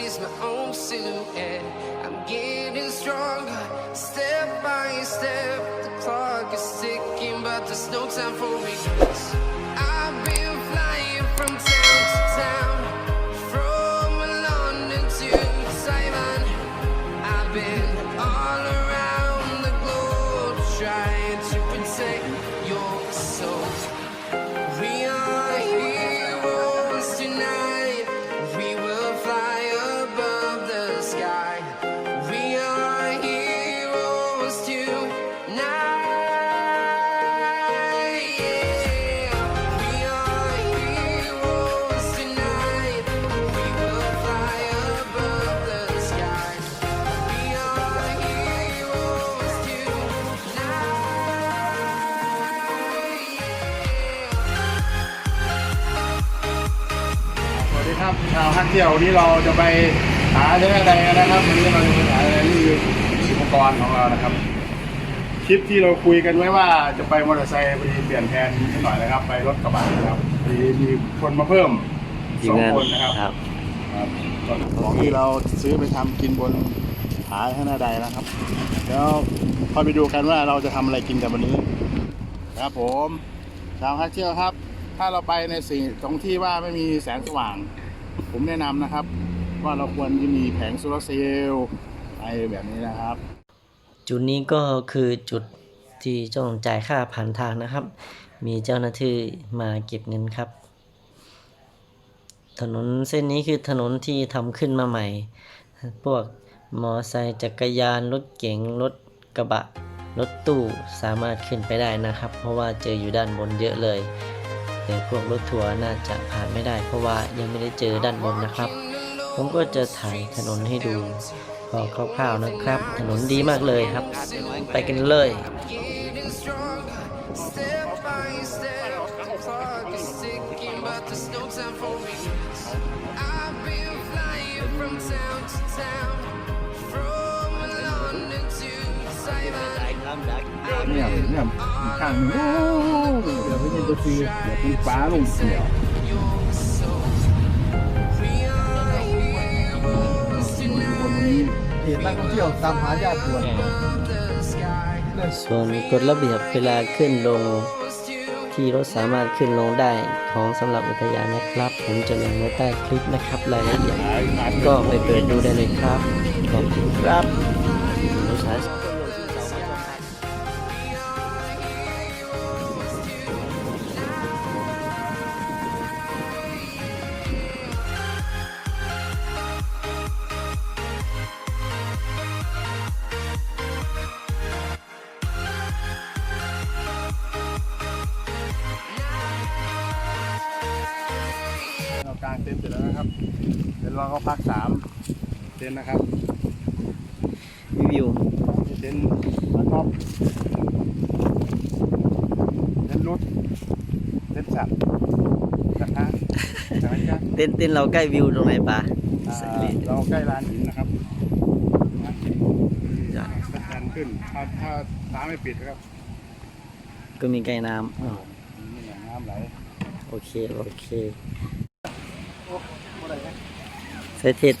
sees my own silhouette. I'm getting stronger, step by step. The clock is ticking, but there's no time for regrets. เที่ยววันนี้เราจะไปหาเรื่องอะไรกันนะครับวันนี้เราจะไปหารีวิวอุปกรณ์ของเรานะครับคลิปที่เราคุยกันไว้ว่าจะไปมอเตอร์ไซค์พอดีเปลี่ยนแผนนิดหน่อยนะครับ ไปรถกระบะนะครับพอดีมีคนมาเพิ่มสองคนนะครับครับครับของที่เราซื้อไปทำกินบนผาข้างหน้าใดนะครับแล้วพอไปดูกันว่าเราจะทำอะไรกินกันวันนี้ครับผมชาวฮักเที่ยวครับ ถ้าเราไปในสิ่งตรงที่ว่าไม่มีแสงสว่าง ผมแนะนำนะครับ ว่าเราควรจะมีแผงโซลาร์เซลล์อะไรแบบนี้นะครับ จุดนี้ก็คือจุดที่ต้องจ่ายค่าผ่านทางนะครับ มีเจ้าหน้าที่มาเก็บเงินครับ ถนนเส้นนี้คือถนนที่ทำขึ้นมาใหม่ พวกมอไซค์จักรยานรถเก๋งรถกระบะรถตู้สามารถขึ้นไปได้นะครับ เพราะว่าเจออยู่ด้านบนเยอะเลย แต่พวกรถทัวร์น่าจะผ่านไม่ได้ เพราะว่ายังไม่ได้เจอด้านบนนะครับ ผมก็จะถ่ายถนนให้ดูพอคร่าวๆนะครับ ถนนดีมากเลยครับ ไปกันเลย เนี่ยเนี่ยข้างหนึงโอ้เดี๋ยวไม่ใช่ตัวซีเดี๋ยวคุณฟ้าลงเสียว Your soul. We are heroes คนขึ้นี้เหตุนักท่องเที่ยวตามหาญาติด่วนส่วนกฎระเบียบเวลาขึ้นลงที่รถสามารถขึ้นลงได้ของสำหรับอุทยานนะครับ ผมจะลงไว้ใต้คลิปนะครับรายละเอียดก็ไปเปิดดูได้เลยครับขอบคุณครับ ต็นท์เสร็จแล้วนะครับเดี๋ยวเราก็พักสามเต็นท์นะครับรีวิวมีเต็นท์มาท็อปเต็นท์รุดเต็นท์สัตว์กระทะกระทะเต้นเต้นเราใกล้วิวตรงไหนปะอ่าเราใกล้ลานหินนะครับลานหินจ้ะสแตนขึ้นถ้าถ้าน้ำไม่ปิดนะครับก็มีใกล้น้ำอ๋อนี่แหละน้ำไหล โอเค โอเค ใส่เท็ด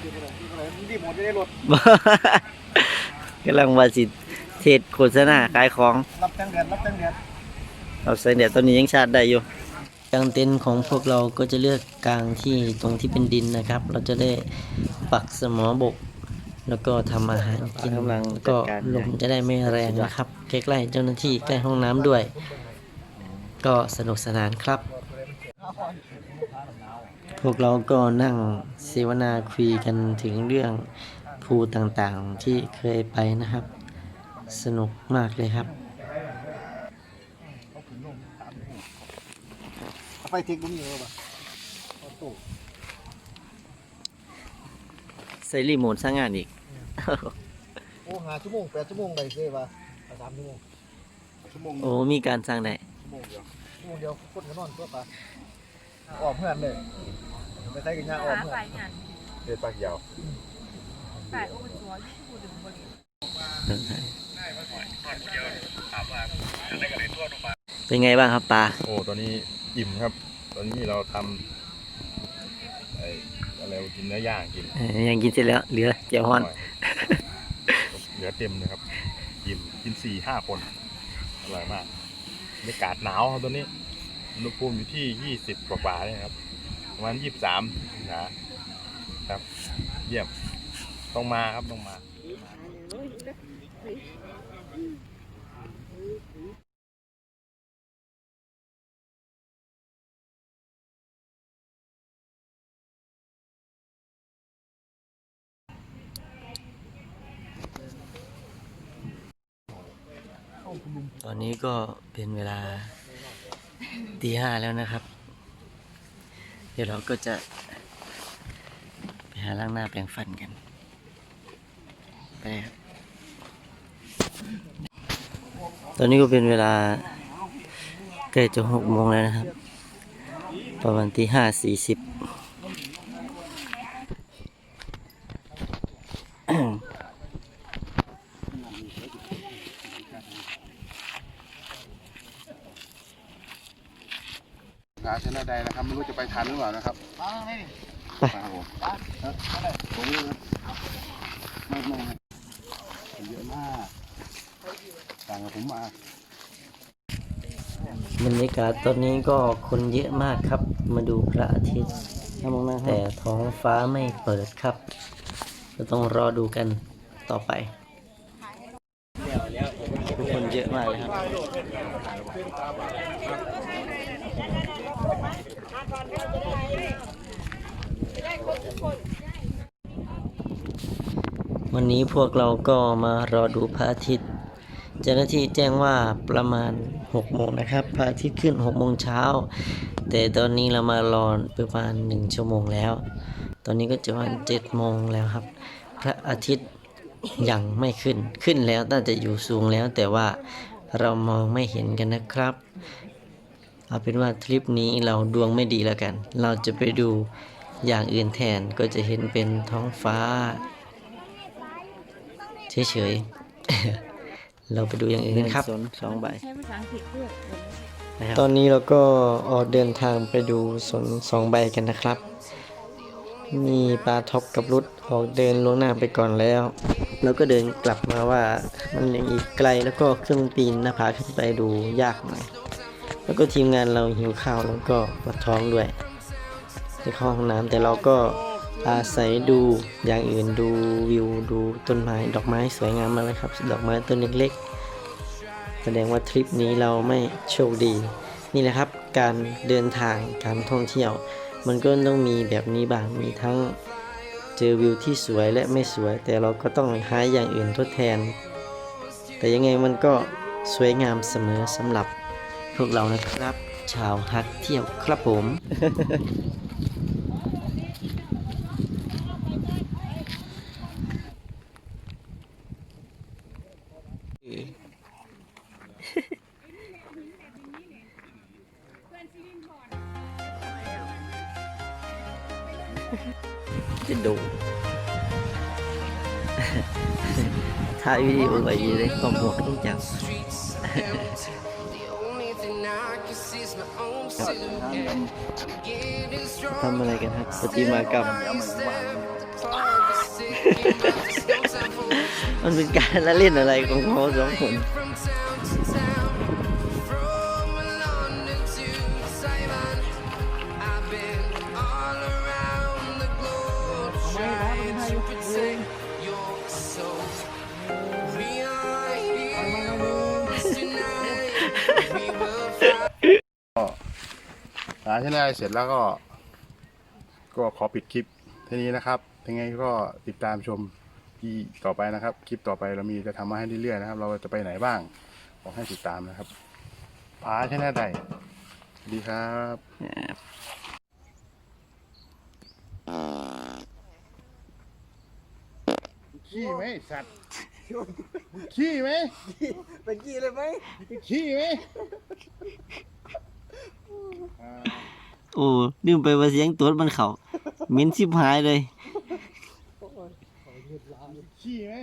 เมื่อไหร่เมื่อไหร่รีบหมดไม่ได้รถกำลังว่าสิเทศโฆษณาขายของ รับแจ้งเดือนรับแจ้งเดือนเราใส่เดี๋ยวตอนนี้ยังชาร์จได้อยู่กางเต็นท์ของพวกเราก็จะเลือกกางที่ตรงที่เป็นดินนะครับ เราจะได้ปักสมอบก แล้วก็ทำอาหารกินแล้วก็ลมจะได้ไม่แรงนะครับ ใกล้ๆเจ้าหน้าที่ใกล้ห้องน้ำด้วย ก็สนุกสนานครับ พวกเราก็นั่งเสวนาคุยกันถึงเรื่องภูต่างๆที่เคยไปนะครับ สนุกมากเลยครับไฟทิ้งตรงนี้เลยป่ะเอาตู้ใส่รีโมทสร้างงานอีก โอ้หาชั่วโมงแปดชั่วโมงได้เลยป่ะสามชั่วโมงชั่วโมงโอ้มีการสร้างได้ชั่วโมงเดียวชั่วโมงเดียวคนก็นอนตัวป่ะ ออกเพื่อนเลยไปใช้กันยาออกหาเพื่อน ฝ่ายงานเด็ดปากยาวฝ่ายโอ้ชัวร์ที่พูดถึงบริษัทเป็นไงบ้างครับปลาโอ้ตอนนี้อิ่มครับ ตอนนี้เราทำไอ้อะไรเลยกินเนื้อย่างกินเอ่อยังกินเสร็จแล้วเหลือเจียวฮ้อนเหลือเต็มเลยครับกินกินสี่ห้าคนอร่อยมากบรรยากาศหนาวครับตัวนี้ อุณหภูมิอยู่ที่ยี่สิบกว่าๆเนี่ยครับ ประมาณยี่สิบสามนะครับ เยี่ยม ต้องมาครับ ต้องมาตอนนี้ก็เป็นเวลา ตีห้าแล้วนะครับ เดี๋ยวเราก็จะ ไปหาล้างหน้าแปรงฟันกัน ไปครับ ตอนนี้ก็เป็นเวลาใกล้จะหกโมงแล้วนะครับ ประมาณตีห้าสี่สิบ หาชนะใดนะครับ ไม่รู้จะไปทันหรือเปล่านะครับมาไหนนี่มาครับผมฮะผมเลยครับไม่ไม่ไม่เยอะมากต่างกับผมมาบรรยากาศตอนนี้ก็คนเยอะมากครับ มาดูพระอาทิตย์แต่ท้องฟ้าไม่เปิดครับก็ต้องรอดูกันต่อไปทุกคนเยอะมากเลยครับ วันนี้พวกเราก็มารอดูพระอาทิตย์เจ้าหน้าที่แจ้งว่าประมาณ6โมงนะครับพระอาทิตย์ขึ้น6โมงเช้า แต่ตอนนี้เรามารอประมาณ 1 ชั่วโมงแล้ว ตอนนี้ก็จะประมาณ7โมงแล้วครับ พระอาทิตย์ยังไม่ขึ้นขึ้นแล้วน่าจะอยู่สูงแล้วแต่ว่าเรามองไม่เห็นกันนะครับ เอาเป็นว่าทริปนี้เราดวงไม่ดีแล้วกัน เราจะไปดูอย่างอื่นแทนก็จะเห็นเป็นท้องฟ้า เฉยๆ เราไปดูอย่างอื่นกันครับสองใบใช้ภาษาอังกฤษด้วยตอนนี้เราก็ออกเดินทางไปดูสวนสองใบกันนะครับ มีปลาท็อปกับรุดออกเดินล่วงหน้าไปก่อนแล้ว แล้วก็เดินกลับมาว่ามันยังอีกไกลแล้วก็เครื่องปีนหน้าผาขึ้นไปดูยากหน่อย แล้วก็ทีมงานเราหิวข้าวแล้วก็ปวดท้องด้วยไปเข้าห้องน้ำแต่เราก็อาศัยดูอย่างอื่นดูวิวดูต้นไม้ดอกไม้สวยงามมากเลยครับ ดอกไม้ต้นเล็กๆ แสดงว่าทริปนี้เราไม่โชคดี นี่แหละครับการเดินทางการท่องเที่ยว มันก็ต้องมีแบบนี้บ้างมีทั้งเจอวิวที่สวยและไม่สวย แต่เราก็ต้องหาอย่างอื่นทดแทน แต่ยังไงมันก็สวยงามเสมอสำหรับ พวกเรานะครับ ชาวฮักเที่ยวครับผม จะดูถ่ายวิดีโอไว้เลยก็หมวกต้องจับ ทำอะไรกันครับปฏิมากรรม มันเป็นการละเล่นอะไรของเขาสองคนาชนะใดเสร็จแล้วก็ ก็ขอปิดคลิปเท่านี้นะครับยังไงก็ติดตามชมที่ต่อไปนะครับ คลิปต่อไปเรามีจะทำมาให้เรื่อยๆนะครับ เราจะไปไหนบ้างขอให้ติดตามนะครับผาชนะใดสวัสดีครับขี้ไหมสัตว์ขี้ไหมเป็นกี่เลยไหมขี้ไหม โอ้ลืมไปว่าเสียงตัวมันเขาเหม็นชิบหายเลย ขี้ไหม